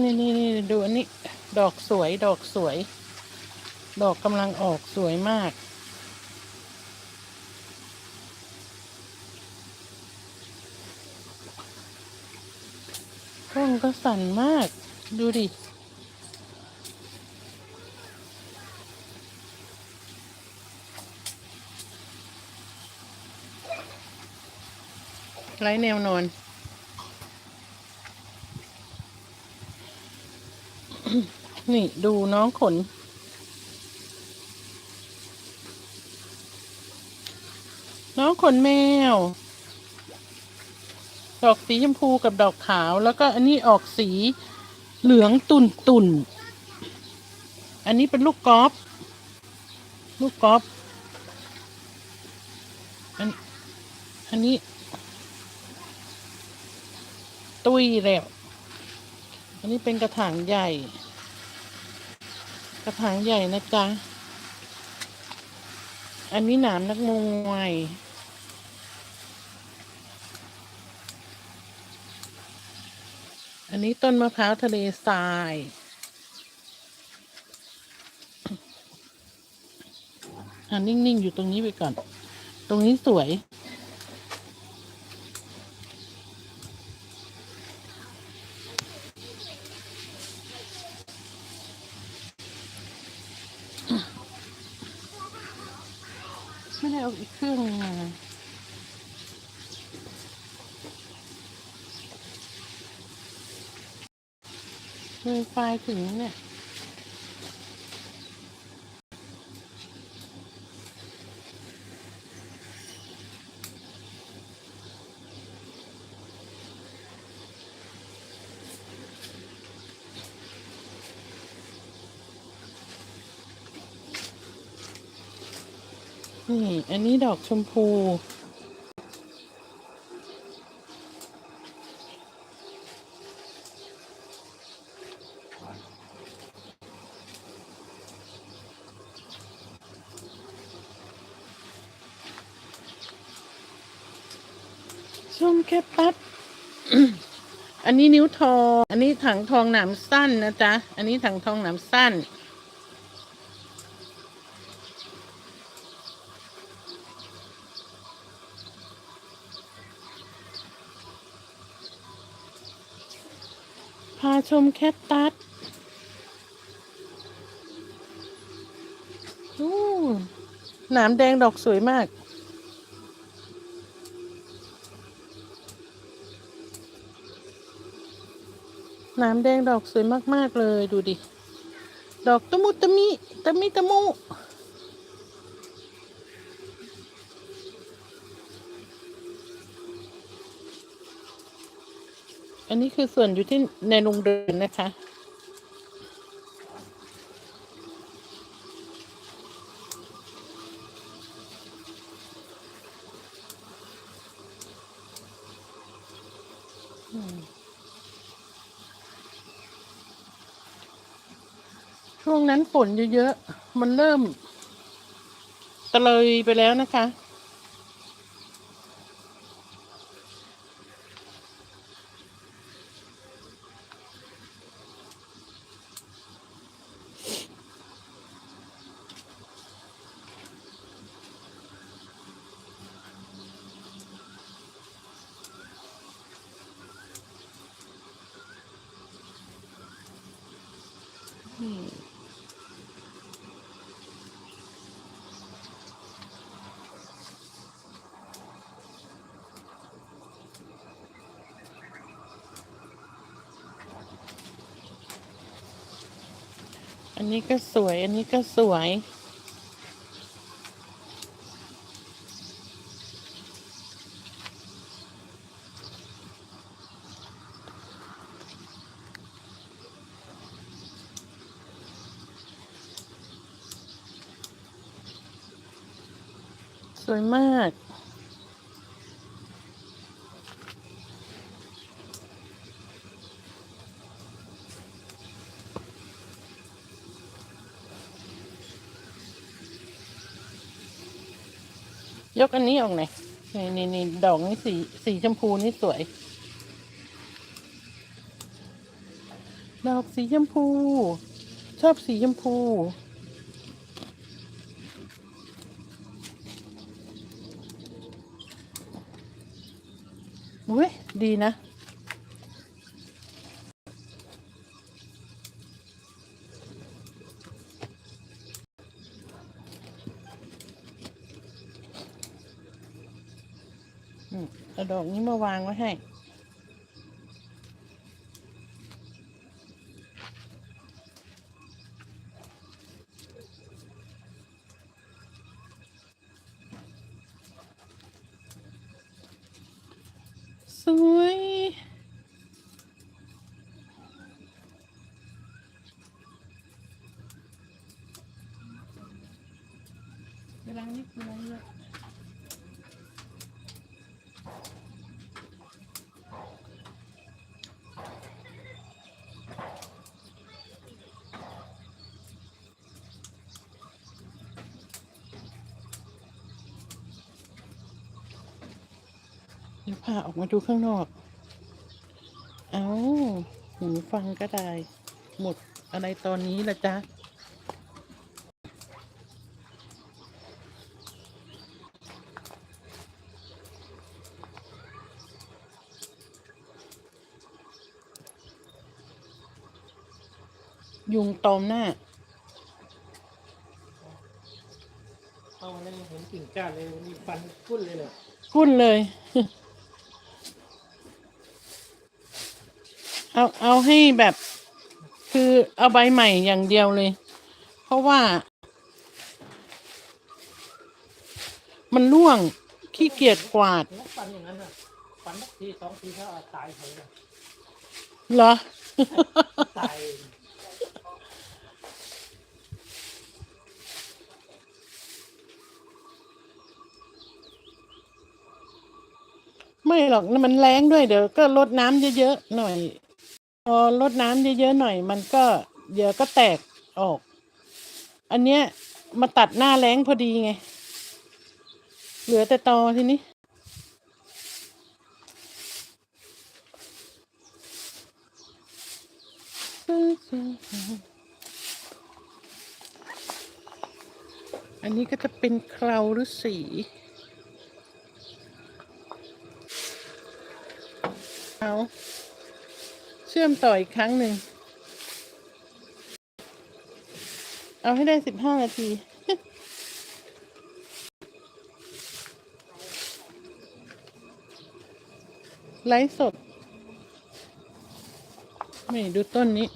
นี่นี่นี่ดูอันนี้ ดอกสวย ดอกสวย ดอกกำลังออกสวยมาก กล้องก็สั่นมาก ดูดิ ไร้แนวนอน นี่ดูน้องขน น้องขนแมว ดอกสีชมพูกับดอกขาว แล้วก็อันนี้ออกสีเหลืองตุ่นตุ่น อันนี้เป็นลูกกอล์ฟ ลูกกอล์ฟอันอันนี้ ตุ้ยแล้ว อันนี้เป็นกระถางใหญ่ กระถางใหญ่นะจ๊ะ อันนี้หนามนักมวยอันนี้ต้นมะพร้าวทะเลทราย อ่านิ่ง ๆ อยู่ตรงนี้ไปก่อน ตรงนี้สวย ไม่ได้ เอาอีกครื่องมาเลยไฟถึงเนี่ย นี่ อันนี้ดอกชมพู ส้มแค่ปัดอันนี้นิ้วทอง อันนี้ถังทองหนามสั้นนะจ๊ะ อันนี้ถังทองหนามสั้น ชมแคทตัสอู้หนามแดงดอกสวยมาก หนามแดงดอกสวยมาก ๆ เลยดูดิ ดอกตะมุตะมิตะมิตะมุ อันนี้คือส่วนอยู่ที่ในโรงเรือนนะคะ ช่วงนั้นฝนเยอะๆ มันเริ่มตะเลยไปแล้วนะคะ อันนี้ก็สวย อันนี้ก็สวย วยมาก ยกอันนี้ออกหน่อยนี่นี่นี่ดอกนี่สีสีชมพูนี่สวย ดอกสีชมพู ชอบสีชมพู อุ้ย ดีนะอืมเอาดอกนี้มาวางไว้ให้ 所以。 ดี๋ยวพาออกมาดูข้างนอก เอาหูฟังก็ได้ หมดอะไรตอนนี้ละจ๊ะ ยุงตอมหน้าเอาวันนั้นเห็นกิ่งก้านเลยวันนี้ฟันพุ่นเลยเลยกุ้นเลย เอาเอาให้แบบ คือเอาใบใหม่อย่างเดียวเลย เพราะว่า มันร่วงขี้เกียจกวาดแล้วฟันอย่างนั้นอะฟันสักทีสองทีก็ตายเลยนะเหรอ ตายไม่หรอก มันแรงด้วยเดี๋ยวก็ลดน้ำเยอะๆหน่อย พอลดน้ำเยอะๆหน่อย มันก็เดี๋ยวก็แตกออก อันเนี้ยมาตัดหน้าแรงพอดีไง เหลือแต่ตอทีนี้ อันนี้ก็จะเป็นเคราหรือสีเอา ชื่อมต่ออีกครั้งหนึ่ง เอาให้ได้สิบห้านาที ไลฟ์สด ไม่ดูต้นนี้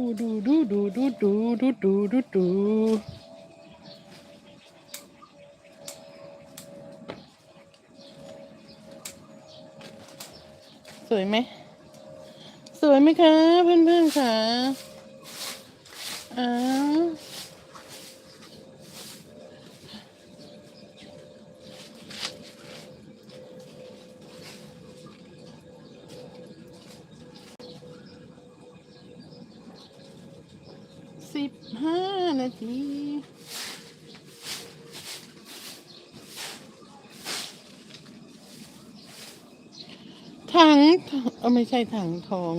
ดูดูดูดูดูดูดูดูดูดูสวยไหมสวยไหมคะเพื่อนๆค่ะอ่า สิบห้านาทีถังเออไม่ใช่ถังทอง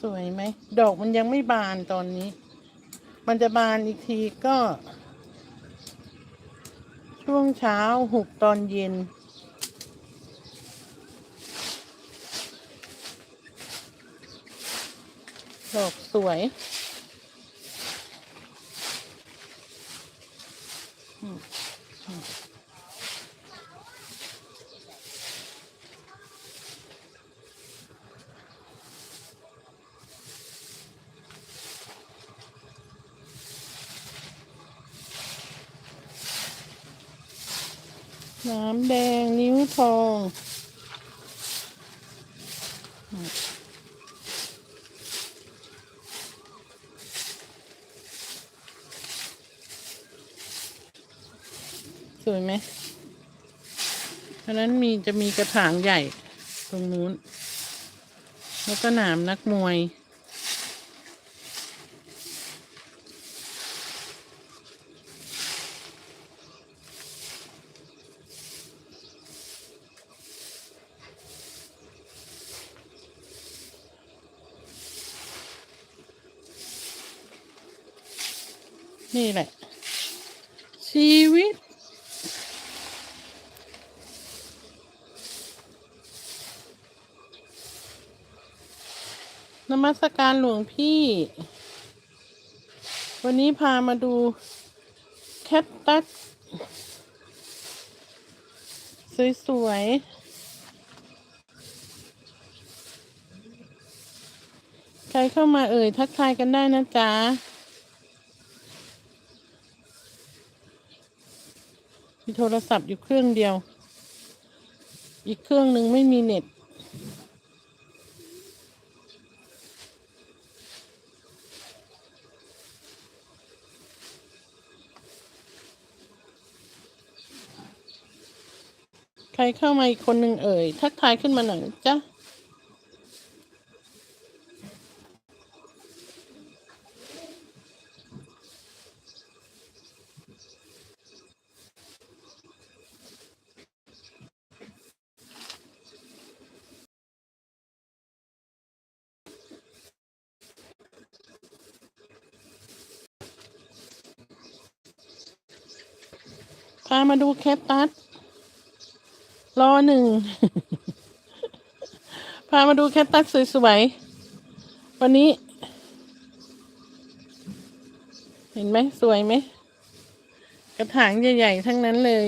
สวยไหมดอกมันยังไม่บานตอนนี้ มันจะบานอีกทีก็ ช่วงเช้าหุบตอนเย็น ดอกสวยอืมอืม น้ำแดงนิ้วทอง สวยไหมอันนั้นมีจะมีกระถางใหญ่ตรงนู้น แล้วก็หนามนักมวย นี่แหละ ชีวิต น มัสการหลวงพี่ วันนี้พามาดูแคทตัสสวยๆ ใครเข้ามาเอ่ย ทักทายกันได้นะจ๊ะ มีโทรศัพท์อยู่เครื่องเดียว อีกเครื่องหนึ่งไม่มีเน็ต ใครเข้ามาอีกคนหนึ่งเอ่ย ทักทายขึ้นมาหน่อยจ๊ะพามาดูแคปตัส รอหนึ่ง พามาดูแคตตัสสวยๆ วันนี้ เห็นไหมสวยไหม กระถางใหญ่ๆ ทั้งนั้นเลย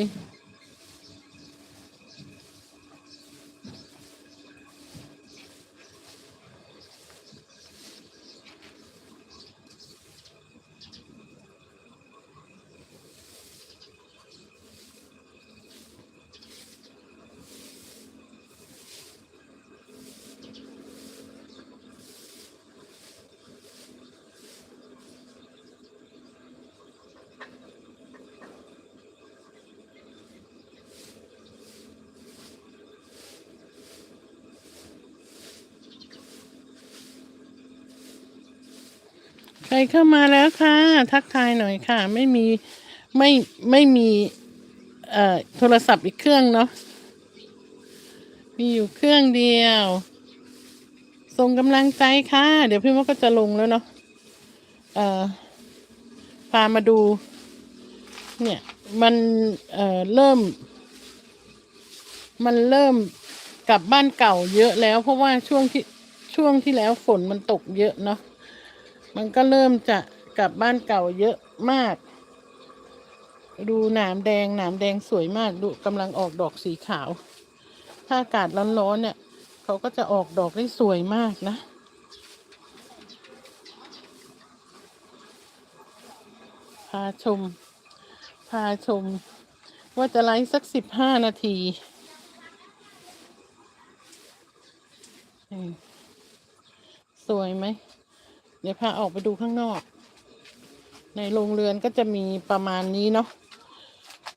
รเข้ามาแล้วค่ะ ทักทายหน่อยค่ะ ไม่มีไม่ไม่มีเอ่อโทรศัพท์อีกเครื่องเนาะมีอยู่เครื่องเดียวส่งกำลังใจค่ะ เดี๋ยวพี่มดก็จะลงแล้วเนาะเอ่อพามาดู เนี่ย มันเอ่อเริ่ม มันเริ่มกลับบ้านเก่าเยอะแล้ว เพราะว่าช่วงที่ช่วงที่แล้วฝนมันตกเยอะเนาะ มันก็เริ่มจะกลับบ้านเก่าเยอะมาก ดูหนามแดงหนามแดงสวยมากดูกำลังออกดอกสีขาว ถ้าอากาศร้อนๆเนี่ยเขาก็จะออกดอกได้สวยมากนะพาชม พาชม ว่าจะไลฟ์สักสิบห้านาทีสวยไหม ดี๋ยวพาออกไปดูข้างนอก ในโรงเรือนก็จะมีประมาณนี้เนาะ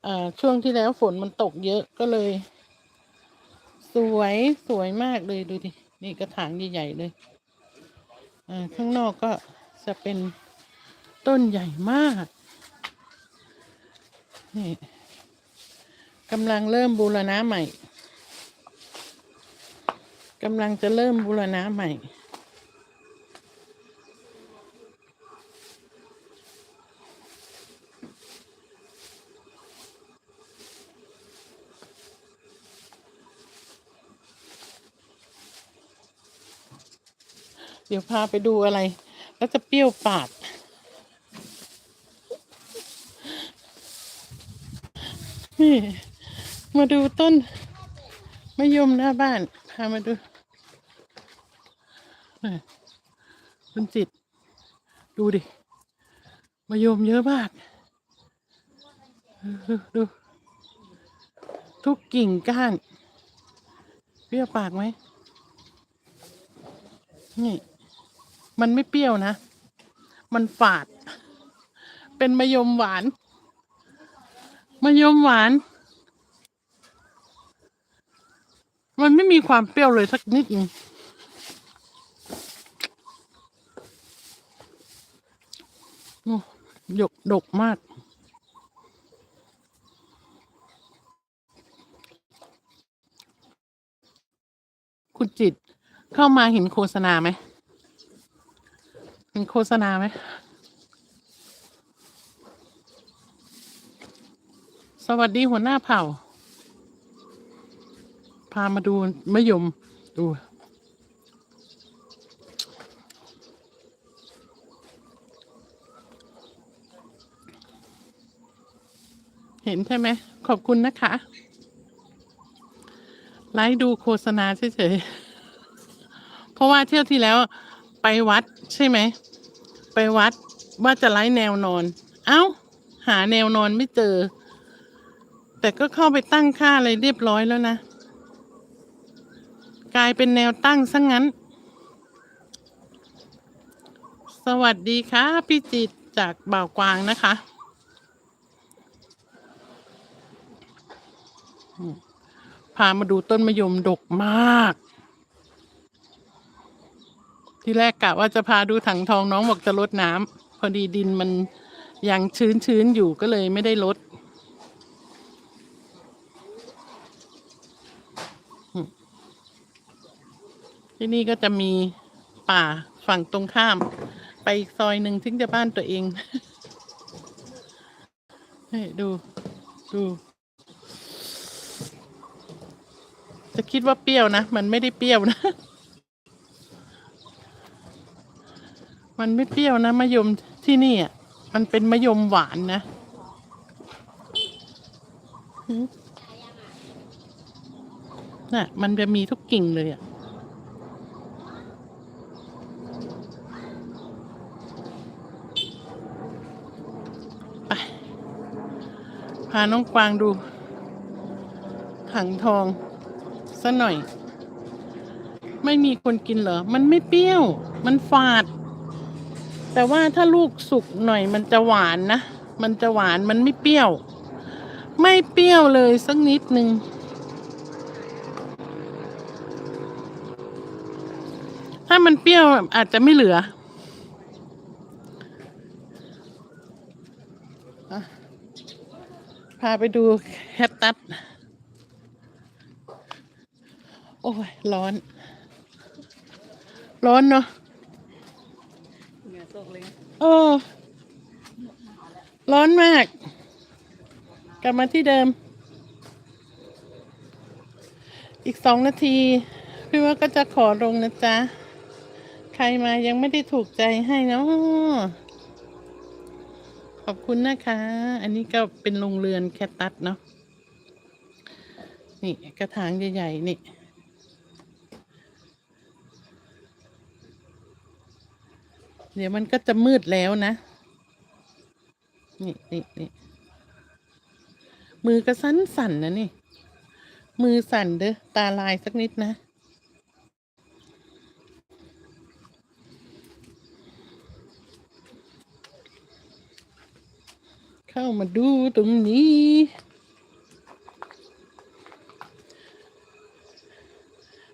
อ่าช่วงที่แล้วฝนมันตกเยอะก็เลย สวยสวยมากเลยดูดินี่กระถางใหญ่ๆเลยอ่าข้างนอกก็จะเป็นต้นใหญ่มากนี่กำลังเริ่มบูรณะใหม่กำลังจะเริ่มบูรณะใหม่ เดี๋ยวพาไปดูอะไร แล้วจะเปรี้ยวปากนี่ มาดูต้นมะยมหน้าบ้าน พามาดูนี่คุณจิต ดูดิมะยมเยอะมากดูดู ทุกกิ่งก้านเปรี้ยวปากไหมนี่ มันไม่เปรี้ยวนะ มันฝาด เป็นมะยมหวาน มะยมหวาน มันไม่มีความเปรี้ยวเลยสักนิดนึงโอ้หยกดกมาก คุณจิตเข้ามาเห็นโฆษณาไหม โฆษณาไหมสวัสดีหัวหน้าเผ่า พามาดูมะยมดูเห็นใช่ไหม ขอบคุณนะคะ ไลฟ์ดูโฆษณาเฉยๆ เพราะว่าเที่ยวที่แล้วไปวัดใช่ไหม ไปวัดว่าจะไลฟ์แนวนอน เอ้า หาแนวนอนไม่เจอ แต่ก็เข้าไปตั้งค่าอะไรเรียบร้อยแล้วนะ กลายเป็นแนวตั้งซะงงั้น สวัสดีค่ะพี่จิตจากบ่าวกวางนะคะ พามาดูต้นมะยมดกมาก ที่แรกกะว่าจะพาดูถังทองน้องบอกจะลดน้ำพอดีดินมันยังชื้นๆอยู่ก็เลยไม่ได้ลด ที่นี่ก็จะมีป่าฝั่งตรงข้าม ไปอีกซอยหนึ่งถึงจะบ้านตัวเองนี่ดู ดู จะคิดว่าเปรี้ยวนะ มันไม่ได้เปรี้ยวนะ มันไม่เปรี้ยวนะมะยมที่นี่อะมันเป็นมะยมหวานนะน่ะ มันจะมีทุกกิ่งเลยอะไปพาน้องกวางดู ถังทองซะหน่อย ไม่มีคนกินเหรอ มันไม่เปรี้ยว มันฝาด แต่ว่าถ้าลูกสุกหน่อยมันจะหวานนะ มันจะหวานมันไม่เปรี้ยว ไม่เปรี้ยวเลยสักนิดหนึ่งถ้ามันเปรี้ยวอาจจะไม่เหลือพาไปดูแคตตัส โอ้ย ร้อน ร้อนเนาะ เหงื่อตกเลยเออร้อนมาก กลับมาที่เดิม อีกสองนาที พี่ว่าก็จะขอลงนะจ๊ะ ใครมายังไม่ได้ถูกใจให้เนาะขอบคุณนะคะ อันนี้ก็เป็นโรงเรือนแคตตัสเนาะนี่กระถางใหญ่ๆนี่ เดี๋ยวมันก็จะมืดแล้วนะ นี่นี่นี่มือก็สั่นสั่นนะนี่ มือสั่นเด้อตาลายสักนิดนะเข้ามาดูตรงนี้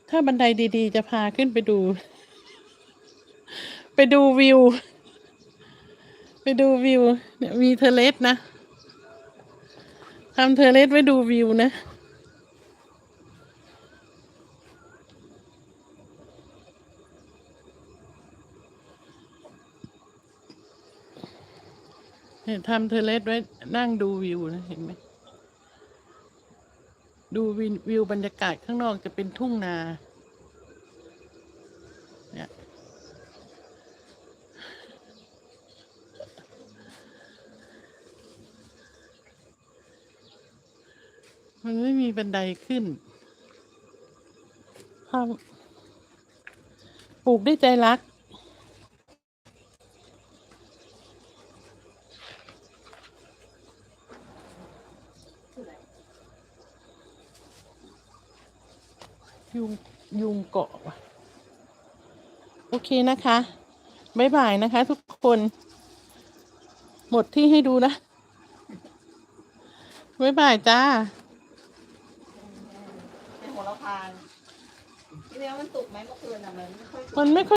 ถ้าบันไดดี ๆ จะพาขึ้นไปดู ไปดูวิว ไปดูวิว เนี่ยมีเทเลสนะทำเทเลสไว้ดูวิวนะเนี่ยทำเทเลสไว้นั่งดูวิวนะเห็นไหมดูวิววิวบรรยากาศข้างนอกจะเป็นทุ่งนา มันไม่มีบันไดขึ้นถ้าปลูกด้วยใจรัก ยุงยุงเกาะว่ะ โอเคนะคะบ๊ายบายนะคะ ทุกคน หมดที่ให้ดูนะบ๊ายบายจ้า เป็นโหระพาพี่เลี้ยงมันสุกไหมเมื่อคืนอะมันไม่ค่อยสุก มันไม่ค่อย